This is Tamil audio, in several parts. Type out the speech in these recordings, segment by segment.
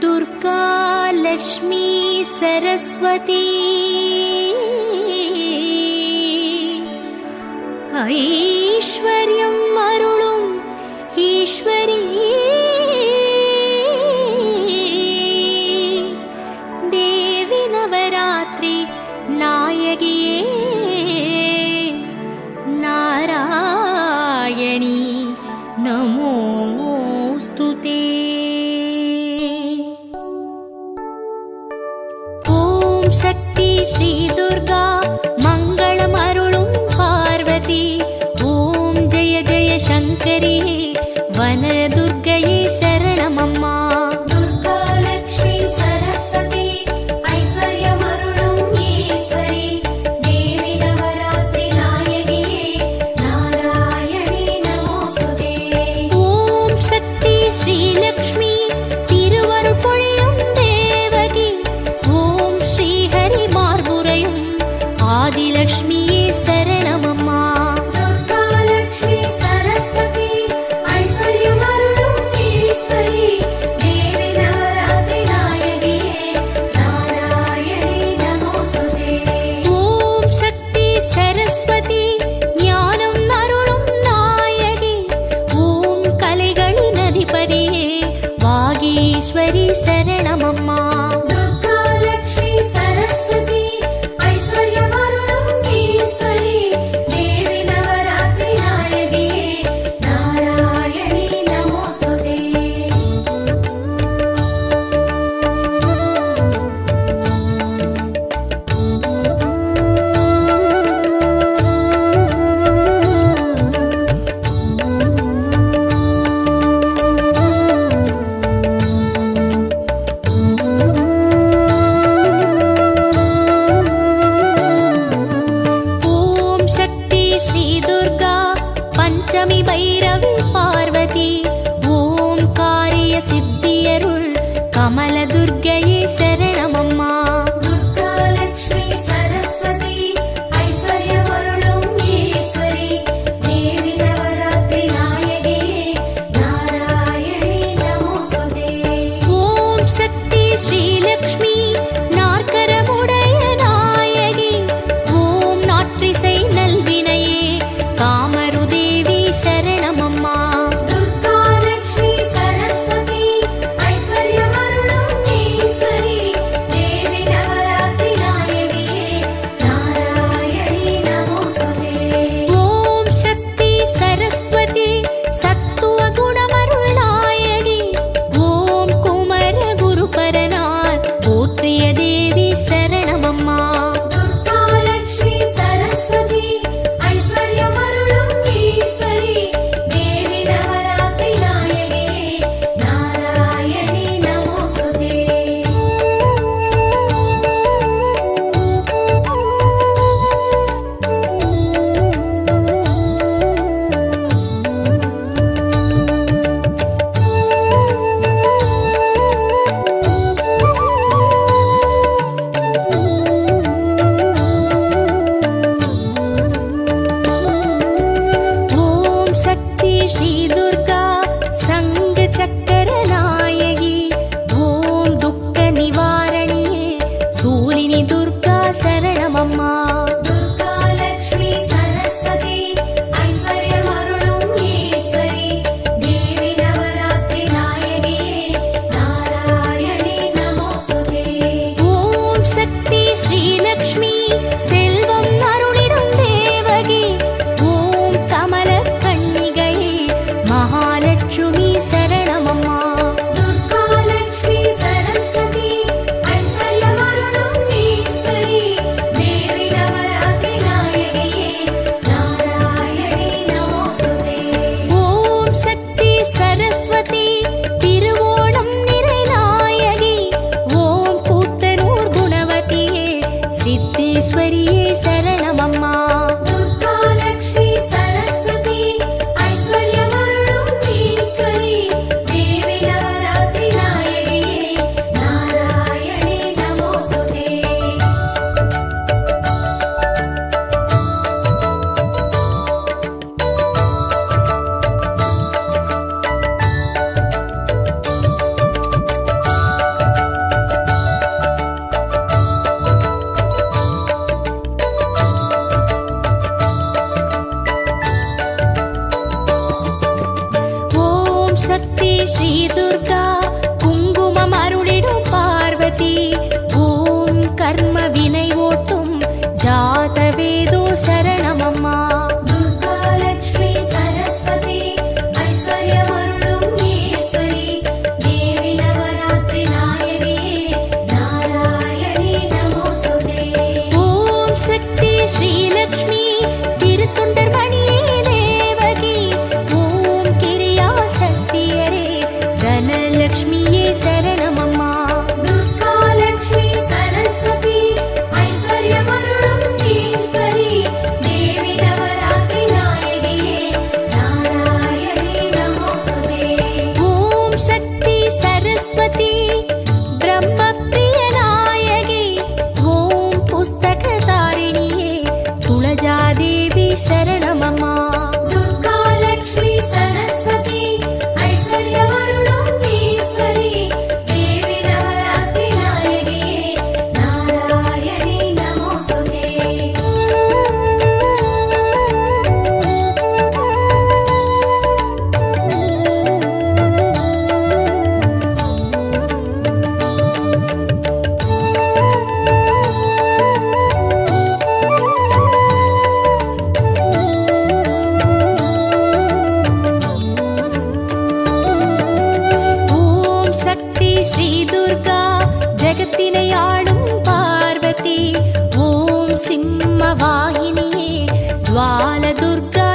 दुर्गा लक्ष्मी सरस्वती। ऐश्वर्यम् ఈశ్వరీ శరణమమ్మా.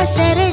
शरण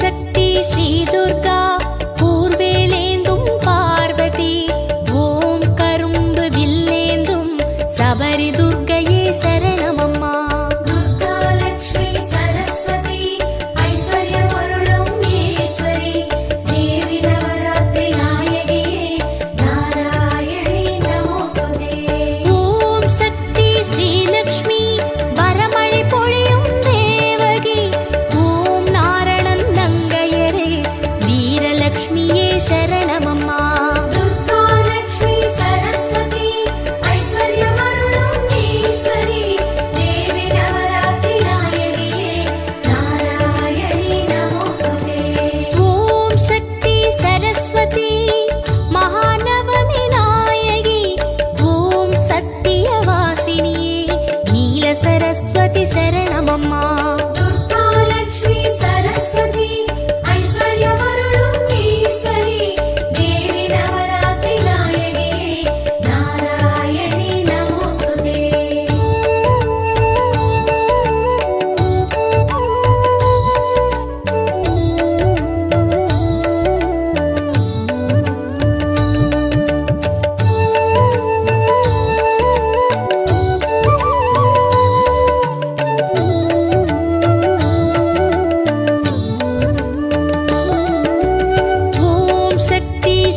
शक्ति श्री दुर्गा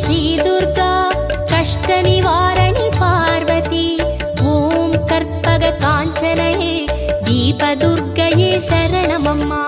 ஸ்ரீ துர்கா கஷ்ட நிவாரணி பார்வதி ஓம் கற்பக காஞ்சனையே தீபதுர்கையே சரணமம்மா.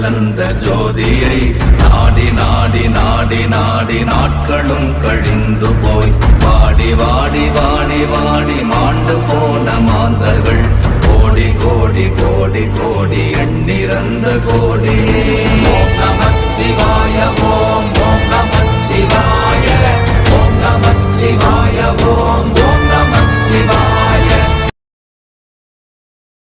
உட்கலந்த ஜோதியை